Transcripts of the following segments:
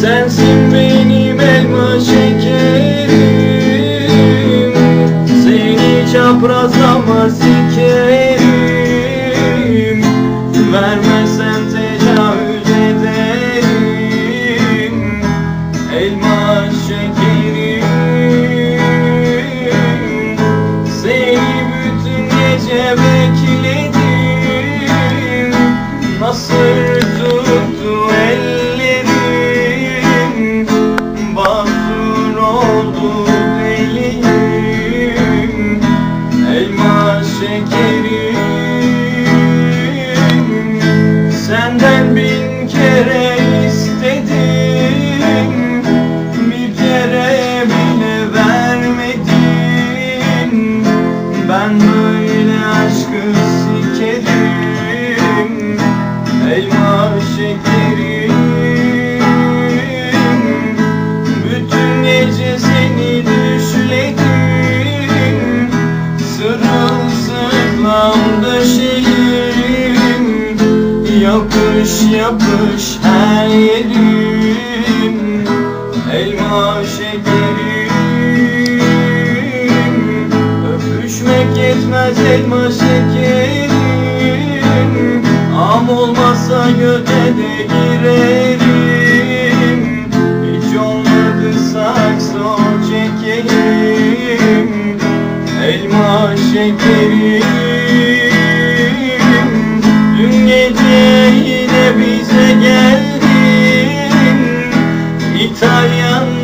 senza impegni senden bin kere yapmış her yerim. Elma şekerim. Öpüşmek yetmez elma şekerim. Am olmazsa göte de girer 그냥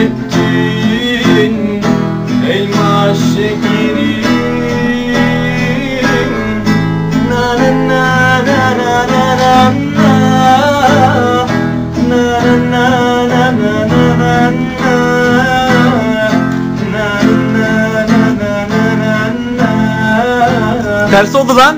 ettin ey maşekirim Ters oldu lan.